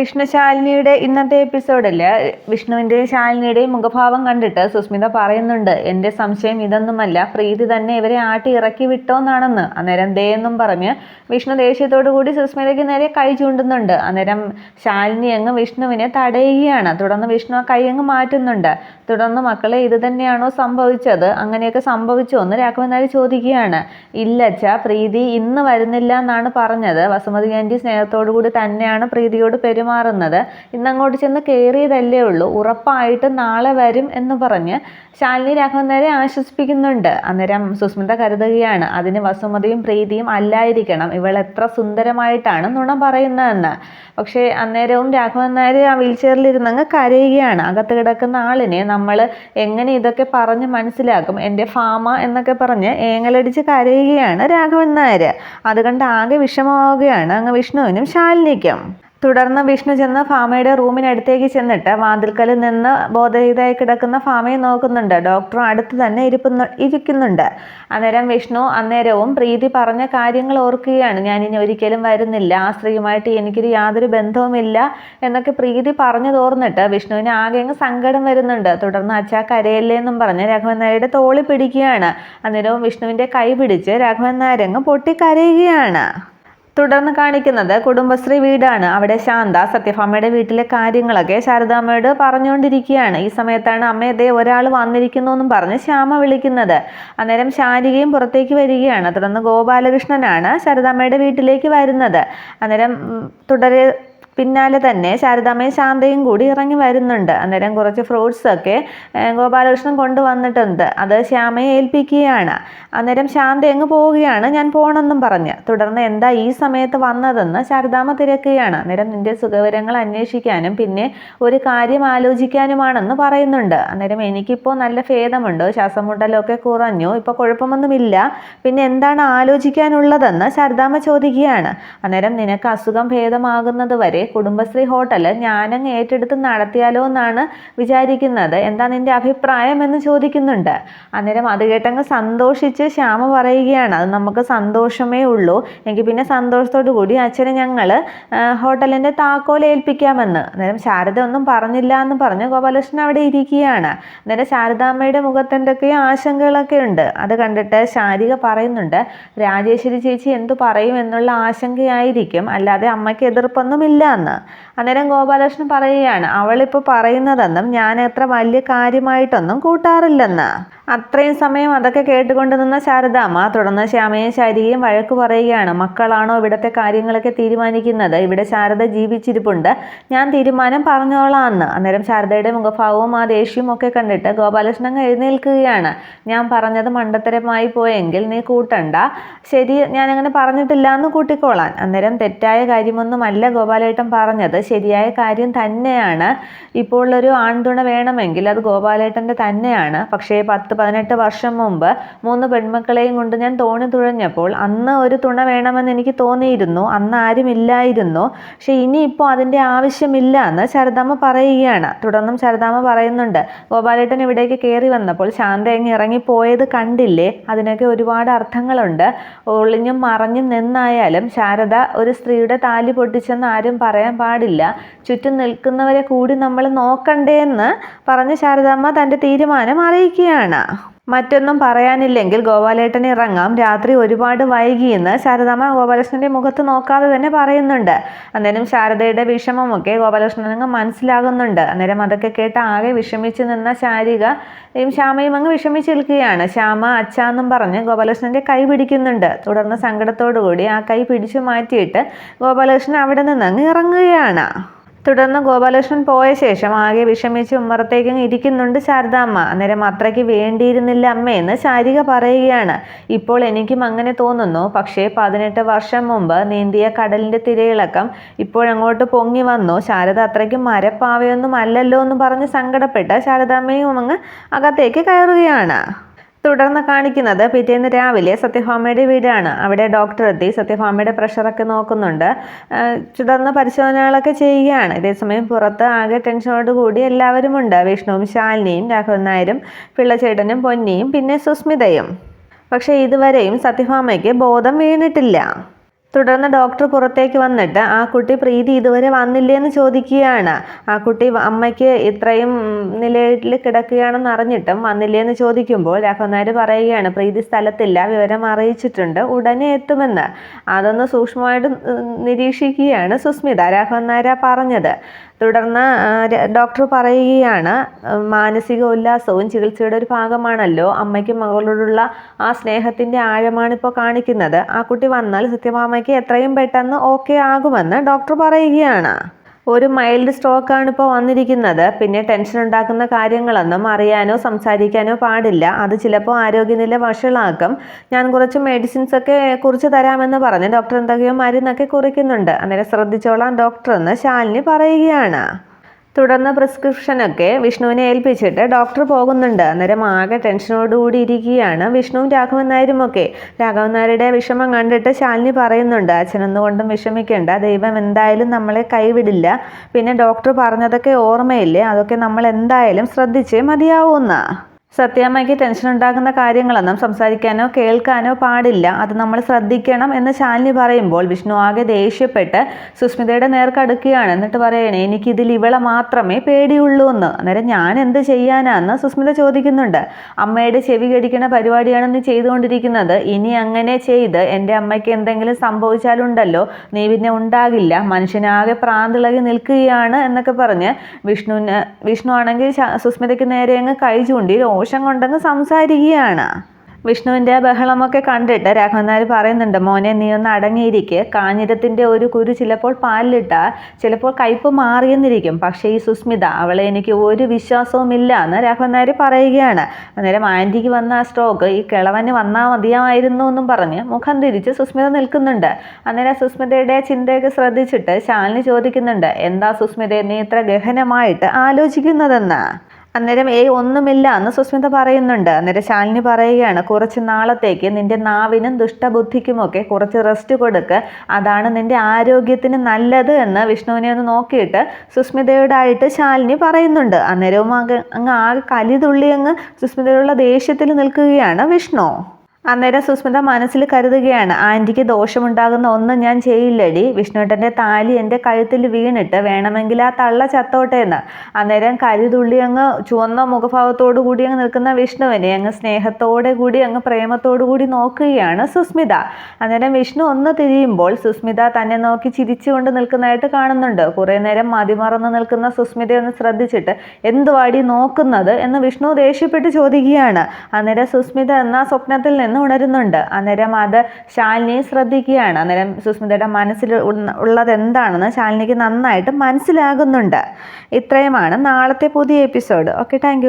വിഷ്ണുശാലിനിയുടെ ഇന്നത്തെ എപ്പിസോഡിൽ വിഷ്ണുവിന്റെയും ശാലിനിയുടെയും മുഖഭാവം കണ്ടിട്ട് സുസ്മിത പറയുന്നുണ്ട് എന്റെ സംശയം ഇതൊന്നുമല്ല. പ്രീതി തന്നെ ഇവരെ ആട്ടി ഇറക്കി വിട്ടോന്നാണെന്ന്. അന്നേരം ദേ എന്നും പറഞ്ഞ് വിഷ്ണു ദേഷ്യത്തോടു കൂടി സുസ്മിതയ്ക്ക് നേരെ കൈ ചൂണ്ടുന്നുണ്ട്. അന്നേരം ശാലിനി അങ്ങ് വിഷ്ണുവിനെ തടയുകയാണ്. തുടർന്ന് വിഷ്ണു ആ കൈ അങ്ങ് മാറ്റുന്നുണ്ട്. തുടർന്ന് മക്കളെ ഇത് തന്നെയാണോ സംഭവിച്ചത്? അങ്ങനെയൊക്കെ സംഭവിച്ചോ? എന്ന് രാഘവൻ നായർ ചോദിക്കുകയാണ്. ഇല്ലച്ച പ്രീതി ഇന്ന് വരുന്നില്ല എന്നാണ് പറഞ്ഞത്. വസുമതി ആന്റി സ്നേഹത്തോടു കൂടി തന്നെയാണ് പ്രീതിയോട് പെരുമാറുന്നത്. ഇന്നങ്ങോട്ട് ചെന്ന് കയറിയതല്ലേ ഉള്ളൂ. ഉറപ്പായിട്ട് നാളെ വരും എന്ന് പറഞ്ഞ് ശാലിനി രാഘവൻ നേരെ ആശ്വസിപ്പിക്കുന്നുണ്ട്. അന്നേരം സുസ്മിത കരുതുകയാണ്. അതിന് വസുമതിയും പ്രീതിയും അല്ലായിരിക്കണം. ഇവൾ എത്ര സുന്ദരമായിട്ടാണ് നുണ പറയുന്നതെന്ന്. പക്ഷേ അന്നേരവും രാഘവൻ നായർ ആ വീൽ ചെയറിലിരുന്നങ്ങ് കരയുകയാണ്. അകത്ത് കിടക്കുന്ന ആളിനെ നമ്മൾ എങ്ങനെ ഇതൊക്കെ പറഞ്ഞ് മനസ്സിലാക്കും? എന്റെ ഫാമ എന്നൊക്കെ പറഞ്ഞ് ഏങ്ങലടിച്ച് കരയുകയാണ് രാഘവൻ നായർ അതുകൊണ്ട് ആകെ വിഷമമാവുകയാണ് അങ്ങ് വിഷ്ണുവിനും ശാലിനിക്കും. തുടർന്ന് വിഷ്ണു ചെന്ന് ഫാമയുടെ റൂമിനടുത്തേക്ക് ചെന്നിട്ട് വാതിൽക്കലിൽ നിന്ന് ബോധരഹിതയായി കിടക്കുന്ന ഫാമയെ നോക്കുന്നുണ്ട്. ഡോക്ടറും അടുത്ത് തന്നെ ഇരിപ്പുന്നു ഇരിക്കുന്നുണ്ട്. അന്നേരം വിഷ്ണു അന്നേരവും പ്രീതി പറഞ്ഞ കാര്യങ്ങൾ ഓർക്കുകയാണ്. ഞാൻ ഇനി ഒരിക്കലും വരുന്നില്ല. ആ സ്ത്രീയുമായിട്ട് എനിക്കൊരു യാതൊരു ബന്ധവുമില്ല എന്നൊക്കെ പ്രീതി പറഞ്ഞു തോർന്നിട്ട് വിഷ്ണുവിന് ആകെ സങ്കടം വരുന്നുണ്ട്. തുടർന്ന് അച്ഛാ കരയല്ലേ എന്നും പറഞ്ഞ് രാഘവൻ നായരുടെ തോളി പിടിക്കുകയാണ്. അന്നേരവും വിഷ്ണുവിന്റെ കൈ പിടിച്ച് രാഘവൻ നായരങ്ങ് പൊട്ടിക്കരയുകയാണ്. തുടർന്ന് കാണിക്കുന്നത് കുടുംബശ്രീ വീടാണ്. അവിടെ ശാന്ത സത്യഭാമയുടെ വീട്ടിലെ കാര്യങ്ങളൊക്കെ ശാരദാമ്മയോട് പറഞ്ഞുകൊണ്ടിരിക്കുകയാണ്. ഈ സമയത്താണ് അമ്മ ഇതേ ഒരാൾ വന്നിരിക്കുന്നു എന്നും പറഞ്ഞ് ശ്യാമ വിളിക്കുന്നത്. അന്നേരം ശാരികയും പുറത്തേക്ക് വരികയാണ്. തുടർന്ന് ഗോപാലകൃഷ്ണനാണ് ശാരദാമ്മയുടെ വീട്ടിലേക്ക് വരുന്നത്. അന്നേരം തുടരെ പിന്നാലെ തന്നെ ശാരദാമ്മയും ശാന്തയും കൂടി ഇറങ്ങി വരുന്നുണ്ട്. അന്നേരം കുറച്ച് ഫ്രൂട്ട്സൊക്കെ ഗോപാലകൃഷ്ണൻ കൊണ്ടുവന്നിട്ടുണ്ട്. അത് ശ്യാമയെ ഏൽപ്പിക്കുകയാണ്. അന്നേരം ശാന്ത അങ്ങ് പോവുകയാണ്? ഞാൻ പോകണമെന്നും പറഞ്ഞ്. തുടർന്ന് എന്താ ഈ സമയത്ത് വന്നതെന്ന് ശാരദാമ്മ തിരക്കുകയാണ്. അന്നേരം നിന്റെ സുഖവിവരങ്ങൾ അന്വേഷിക്കാനും പിന്നെ ഒരു കാര്യം ആലോചിക്കാനുമാണെന്ന് പറയുന്നുണ്ട്. അന്നേരം എനിക്കിപ്പോൾ നല്ല ഭേദമുണ്ട്. ശ്വാസം മുട്ടലൊക്കെ കുറഞ്ഞു. ഇപ്പോൾ കുഴപ്പമൊന്നുമില്ല. പിന്നെ എന്താണ് ആലോചിക്കാനുള്ളതെന്ന് ശാരദാമ്മ ചോദിക്കുകയാണ്. അന്നേരം നിനക്ക് അസുഖം ഭേദമാകുന്നത് വരെ കുടുംബശ്രീ ഹോട്ടൽ ഞാനങ്ങ് ഏറ്റെടുത്ത് നടത്തിയാലോ എന്നാണ് വിചാരിക്കുന്നത്. എന്താ നിന്റെ അഭിപ്രായം എന്ന് ചോദിക്കുന്നുണ്ട്. അന്നേരം അത് കേട്ടങ്ങ് സന്തോഷിച്ച് ശ്യാമ പറയുകയാണ്. അത് നമുക്ക് സന്തോഷമേ ഉള്ളൂ. എങ്കിൽ പിന്നെ സന്തോഷത്തോടു കൂടി അച്ഛനെ ഞങ്ങൾ ഹോട്ടലിന്റെ താക്കോൽ ഏൽപ്പിക്കാമെന്ന്. അന്നേരം ശാരദ ഒന്നും പറഞ്ഞില്ല എന്ന് പറഞ്ഞ് ഗോപാലകൃഷ്ണൻ അവിടെ ഇരിക്കുകയാണ്. അന്നേരം ശാരദാമ്മയുടെ മുഖത്ത് എന്തൊക്കെയോ ആശങ്കകളൊക്കെ ഉണ്ട്. അത് കണ്ടിട്ട് ശാരിക പറയുന്നുണ്ട് രാജേശ്വരി ചേച്ചി എന്തു പറയും എന്നുള്ള ആശങ്കയായിരിക്കും. അല്ലാതെ അമ്മയ്ക്ക് എതിർപ്പൊന്നുമില്ല. എന്ന് അന്നേരം ഗോപാലകൃഷ്ണൻ പറയുകയാണ് അവളിപ്പോൾ പറയുന്നതെന്നും ഞാൻ അത്ര വലിയ കാര്യമായിട്ടൊന്നും കൂട്ടാറില്ലെന്ന്. അത്രയും സമയം അതൊക്കെ കേട്ടുകൊണ്ട് നിന്ന ശാരദാമ്മ തുടർന്ന് ശ്യാമയും ശാരികയും വഴക്ക് പറയുകയാണ്. മക്കളാണോ ഇവിടുത്തെ കാര്യങ്ങളൊക്കെ തീരുമാനിക്കുന്നത്? ഇവിടെ ശാരദ ജീവിച്ചിരിപ്പുണ്ട്. ഞാൻ തീരുമാനം പറഞ്ഞോളാം എന്ന് അന്നേരം ശാരദയുടെ മുഖഭാവവും ആ ദേഷ്യവും ഒക്കെ കണ്ടിട്ട് ഗോപാലകൃഷ്ണൻ എഴുന്നേൽക്കുകയാണ്. ഞാൻ പറഞ്ഞത് മണ്ടത്തരമായി പോയെങ്കിൽ നീ കൂട്ടണ്ട. ശരി ഞാനങ്ങനെ പറഞ്ഞിട്ടില്ല എന്ന് കൂട്ടിക്കോളാൻ. അന്നേരം തെറ്റായ കാര്യമൊന്നുമല്ല ഗോപാലേട്ടൻ പറഞ്ഞത്. ശരിയായ കാര്യം തന്നെയാണ്. ഇപ്പോൾ ഒരു ആൺതുണ വേണമെങ്കിൽ അത് ഗോപാലേട്ടന്റെ തന്നെയാണ്. പക്ഷേ പത്ത് പതിനെട്ട് വർഷം മുമ്പ് മൂന്ന് പെൺമക്കളെയും കൊണ്ട് ഞാൻ തോണി തുഴഞ്ഞപ്പോൾ അന്ന് ഒരു തുണ വേണമെന്ന് എനിക്ക് തോന്നിയിരുന്നു. അന്ന് ആരും ഇല്ലായിരുന്നു. പക്ഷെ ഇനിയിപ്പോൾ അതിന്റെ ആവശ്യമില്ല എന്ന് ശരദാമ്മ പറയുകയാണ്. തുടർന്നും ശരദാമ്മ പറയുന്നുണ്ട് ഗോപാലേട്ടൻ ഇവിടേക്ക് കയറി വന്നപ്പോൾ ശാന്ത അങ്ങ് ഇറങ്ങിപ്പോയത് കണ്ടില്ലേ? അതിനൊക്കെ ഒരുപാട് അർത്ഥങ്ങളുണ്ട്. ഒളിഞ്ഞും മറഞ്ഞും നിന്നായാലും ശാരദ ഒരു സ്ത്രീയുടെ താലി പൊട്ടിച്ചെന്ന് ആരും പറയാൻ പാടില്ല. ചുറ്റും നിൽക്കുന്നവരെ കൂടി നമ്മൾ നോക്കണ്ടേ എന്ന് പറഞ്ഞ് ശാരദാമ്മ തന്റെ തീരുമാനം അറിയിക്കുകയാണ്. മറ്റൊന്നും പറയാനില്ലെങ്കിൽ ഗോപാലേട്ടൻ ഇറങ്ങാം. രാത്രി ഒരുപാട് വൈകിയെന്ന് ശാരദാമ്മ ഗോപാലകൃഷ്ണന്റെ മുഖത്ത് നോക്കാതെ തന്നെ പറയുന്നുണ്ട്. അന്നേരം ശാരദയുടെ വിഷമമൊക്കെ ഗോപാലകൃഷ്ണനങ്ങ് മനസ്സിലാകുന്നുണ്ട്. അന്നേരം അതൊക്കെ കേട്ട് ആകെ വിഷമിച്ച് നിന്ന ശാരിക ശ്യാമയും അങ്ങ് വിഷമിച്ച് നിൽക്കുകയാണ് ശ്യാമ അച്ഛാന്നും പറഞ്ഞ് ഗോപാലകൃഷ്ണന്റെ കൈ പിടിക്കുന്നുണ്ട്. തുടർന്ന് സങ്കടത്തോടു കൂടി ആ കൈ പിടിച്ചു മാറ്റിയിട്ട് ഗോപാലകൃഷ്ണൻ അവിടെ നിന്ന് അങ്ങ് ഇറങ്ങുകയാണ്. തുടർന്ന് ഗോപാലകൃഷ്ണൻ പോയ ശേഷം ആകെ വിഷമിച്ച് ഉമ്മറത്തേക്ക് ഇരിക്കുന്നുണ്ട് ശാരദാമ്മ. അന്നേരം അത്രയ്ക്ക് വേണ്ടിയിരുന്നില്ല അമ്മയെന്ന് ശാരിക പറയുകയാണ്. ഇപ്പോൾ എനിക്കും അങ്ങനെ തോന്നുന്നു. പക്ഷേ പതിനെട്ട് വർഷം മുമ്പ് നീന്തിയ കടലിന്റെ തിരയിളക്കം ഇപ്പോഴങ്ങോട്ട് പൊങ്ങി വന്നു. ശാരദ അത്രയ്ക്ക് മരപ്പാവയൊന്നും അല്ലല്ലോ എന്ന് പറഞ്ഞ് സങ്കടപ്പെട്ട് ശാരദാമ്മയും അങ്ങ് അകത്തേക്ക് കയറുകയാണ്. തുടർന്ന് കാണിക്കുന്നത് പിറ്റേന്ന് രാവിലെ സത്യഭാമയുടെ വീടാണ്. അവിടെ ഡോക്ടർ എത്തി. സത്യഭാമയുടെ പ്രഷറൊക്കെ നോക്കുന്നുണ്ട്. തുടർന്ന് പരിശോധനകളൊക്കെ ചെയ്യുകയാണ്. ഇതേസമയം പുറത്ത് ആകെ ടെൻഷനോട് കൂടി എല്ലാവരും ഉണ്ട്. വിഷ്ണുവും ശാലിനിയും രാഘവൻ നായരും പിള്ളച്ചേട്ടനും പൊന്നിയും പിന്നെ സുസ്മിതയും. പക്ഷേ ഇതുവരെയും സത്യഭാമയ്ക്ക് ബോധം വീണിട്ടില്ല. തുടർന്ന് ഡോക്ടർ പുറത്തേക്ക് വന്നിട്ട് ആ കുട്ടി പ്രീതി ഇതുവരെ വന്നില്ലേന്ന് ചോദിക്കുകയാണ്. ആ കുട്ടി അമ്മയ്ക്ക് ഇത്രയും നിലയിൽ കിടക്കുകയാണെന്ന് അറിഞ്ഞിട്ടും വന്നില്ലേന്ന് ചോദിക്കുമ്പോൾ രാഘവൻ നായർ പറയുകയാണ് പ്രീതി സ്ഥലത്തില്ല വിവരം അറിയിച്ചിട്ടുണ്ട് ഉടനെ എത്തുമെന്ന്. അതൊന്ന് സൂക്ഷ്മമായിട്ട് നിരീക്ഷിക്കുകയാണ് സുസ്മിത രാഘവൻ പറഞ്ഞത്. തുടർന്ന് ഡോക്ടർ പറയുകയാണ് മാനസിക ഉല്ലാസവും ചികിത്സയുടെ ഒരു ഭാഗമാണല്ലോ. അമ്മയ്ക്ക് മകളോടുള്ള ആ സ്നേഹത്തിന്റെ ആഴമാണ് ഇപ്പോൾ കാണിക്കുന്നത്. ആ കുട്ടി വന്നാൽ സത്യഭാമയ്ക്ക് എത്രയും പെട്ടെന്ന് ഓക്കെ ആകുമെന്ന് ഡോക്ടർ പറയുകയാണ്. ഒരു മൈൽഡ് സ്ട്രോക്കാണ് ഇപ്പോൾ വന്നിരിക്കുന്നത്. പിന്നെ ടെൻഷൻ ഉണ്ടാക്കുന്ന കാര്യങ്ങളൊന്നും അറിയാനോ സംസാരിക്കാനോ പാടില്ല. അത് ചിലപ്പോൾ ആരോഗ്യനില വഷളാക്കും. ഞാൻ കുറച്ച് മെഡിസിൻസ് ഒക്കെ കുറിച്ച് തരാമെന്ന് പറഞ്ഞ്. ഡോക്ടർ എന്തൊക്കെയോ മരുന്നൊക്കെ കുറിക്കുന്നുണ്ട്. അന്നേരം ശ്രദ്ധിച്ചോളാം ഡോക്ടർ എന്ന് ശാലിനി പറയുകയാണ്. തുടർന്ന് പ്രിസ്ക്രിപ്ഷനൊക്കെ വിഷ്ണുവിനെ ഏൽപ്പിച്ചിട്ട് ഡോക്ടർ പോകുന്നുണ്ട്. അന്നേരം ആകെ ടെൻഷനോടുകൂടി ഇരിക്കുകയാണ് വിഷ്ണുവും രാഘവൻ നായരും ഒക്കെ. രാഘവൻ നായരുടെ വിഷമം കണ്ടിട്ട് ശാലിനി പറയുന്നുണ്ട് അച്ഛനൊന്നുകൊണ്ടും വിഷമിക്കേണ്ട. ദൈവം എന്തായാലും നമ്മളെ കൈവിടില്ല. പിന്നെ ഡോക്ടർ പറഞ്ഞതൊക്കെ ഓർമ്മയില്ലേ? അതൊക്കെ നമ്മൾ എന്തായാലും ശ്രദ്ധിച്ചേ മതിയാവൂന്ന. സത്യാമ്മയ്ക്ക് ടെൻഷൻ ഉണ്ടാക്കുന്ന കാര്യങ്ങളൊന്നും സംസാരിക്കാനോ കേൾക്കാനോ പാടില്ല. അത് നമ്മൾ ശ്രദ്ധിക്കണം എന്ന് ശാലിനി പറയുമ്പോൾ വിഷ്ണു ആകെ ദേഷ്യപ്പെട്ട് സുസ്മിതയുടെ നേർക്കടുക്കുകയാണ് എന്നിട്ട് പറയണേ എനിക്കിതിൽ ഇവളെ മാത്രമേ പേടിയുള്ളൂ എന്ന്. അന്നേരം ഞാൻ എന്ത് ചെയ്യാനാന്ന് സുസ്മിത ചോദിക്കുന്നുണ്ട്. അമ്മയുടെ ചെവി കടിക്കണ പരിപാടിയാണ് നീ ചെയ്തുകൊണ്ടിരിക്കുന്നത്. ഇനി അങ്ങനെ ചെയ്ത് എന്റെ അമ്മയ്ക്ക് എന്തെങ്കിലും സംഭവിച്ചാലുണ്ടല്ലോ. നീ പിന്നെ ഉണ്ടാകില്ല. മനുഷ്യനാകെ പ്രാന്തിളകി നിൽക്കുകയാണ് എന്നൊക്കെ പറഞ്ഞ് വിഷ്ണുവിന് വിഷ്ണു ആണെങ്കിൽ സുസ്മിതയ്ക്ക് നേരെ അങ്ങ് കൈ ചൂണ്ടി രോഷം കൊണ്ടെന്ന് സംസാരിക്കുകയാണ്. വിഷ്ണുവിന്റെ ബഹളമൊക്കെ കണ്ടിട്ട് രാഘവനാർ പറയുന്നുണ്ട് മോനെ നീ ഒന്ന് അടങ്ങിയിരിക്കെ. കാഞ്ഞിരത്തിന്റെ ഒരു കുരു ചിലപ്പോൾ പാലിലിട്ടാൽ ചിലപ്പോൾ കയ്പ് മാറിയെന്നിരിക്കും. പക്ഷേ ഈ സുസ്മിത അവളെ എനിക്ക് ഒരു വിശ്വാസവും ഇല്ല എന്ന് രാഘവനാർ പറയുകയാണ്. അന്നേരം ആന്റിക്ക് വന്ന ആ സ്ട്രോക്ക് ഈ കിളവന് വന്നാൽ മതിയായിരുന്നു എന്നും പറഞ്ഞ് മുഖം തിരിച്ച് സുസ്മിത നിൽക്കുന്നുണ്ട്. അന്നേരം സുസ്മിതയുടെ ചിന്തയൊക്കെ ശ്രദ്ധിച്ചിട്ട് ശാലിനി ചോദിക്കുന്നുണ്ട് എന്താ സുസ്മിത നീ ഇത്ര ഗഹനമായിട്ട് ആലോചിക്കുന്നതെന്ന്? അന്നേരം ഏയ് ഒന്നുമില്ല. എന്ന് സുസ്മിത പറയുന്നുണ്ട്. അന്നേരം ശാലിനി പറയുകയാണ് കുറച്ച് നാളത്തേക്ക് നിന്റെ നാവിനും ദുഷ്ടബുദ്ധിക്കുമൊക്കെ കുറച്ച് റെസ്റ്റ് കൊടുക്ക്. അതാണ് നിന്റെ ആരോഗ്യത്തിന് നല്ലത് എന്ന് വിഷ്ണുവിനെ ഒന്ന് നോക്കിയിട്ട് സുസ്മിതയോടായിട്ട് ശാലിനി പറയുന്നുണ്ട്. അന്നേരവും അങ്ങ് അങ്ങ് ആകെ കലിതുള്ളി അങ്ങ് സുസ്മിതയുള്ള ദേഷ്യത്തിൽ നിൽക്കുകയാണ് വിഷ്ണു. അന്നേരം സുസ്മിത മനസ്സിൽ കരുതുകയാണ് ആന്റിക്ക് ദോഷമുണ്ടാകുന്ന ഒന്നും ഞാൻ ചെയ്യില്ലടി. വിഷ്ണുട്ടന്റെ താലി എന്റെ കഴുത്തിൽ വീണിട്ട് വേണമെങ്കിൽ ആ തള്ള ചത്തോട്ടെ എന്ന്. അന്നേരം കരുതുള്ളി അങ്ങ് ചുവന്ന മുഖഭാവത്തോടു കൂടി അങ്ങ് നിൽക്കുന്ന വിഷ്ണുവിനെ അങ്ങ് സ്നേഹത്തോടെ കൂടി അങ്ങ് പ്രേമത്തോടു കൂടി നോക്കുകയാണ് സുസ്മിത. അന്നേരം വിഷ്ണു ഒന്ന് തിരിയുമ്പോൾ സുസ്മിത തന്നെ നോക്കി ചിരിച്ചുകൊണ്ട് നിൽക്കുന്നതായിട്ട് കാണുന്നുണ്ട്. കുറേ നേരം മതിമറന്ന് നിൽക്കുന്ന സുസ്മിതയെ ഒന്ന് ശ്രദ്ധിച്ചിട്ട് എന്തുവാടി നോക്കുന്നത്? എന്ന് വിഷ്ണു ദേഷ്യപ്പെട്ട് ചോദിക്കുകയാണ്. അന്നേരം സുസ്മിത എന്ന സ്വപ്നത്തിൽ നിന്ന് പെട്ടെന്ന് ഉണരുന്നുണ്ട്. അന്നേരം അത് ശാലിനിയെ ശ്രദ്ധിക്കുകയാണ്. അന്നേരം സുസ്മിതയുടെ മനസ്സിൽ ഉള്ളത് എന്താണെന്ന് ശാലിനിക്ക് നന്നായിട്ട് മനസ്സിലാകുന്നുണ്ട്. ഇത്രയുമാണ് നാളത്തെ പുതിയ എപ്പിസോഡ്. Okay thank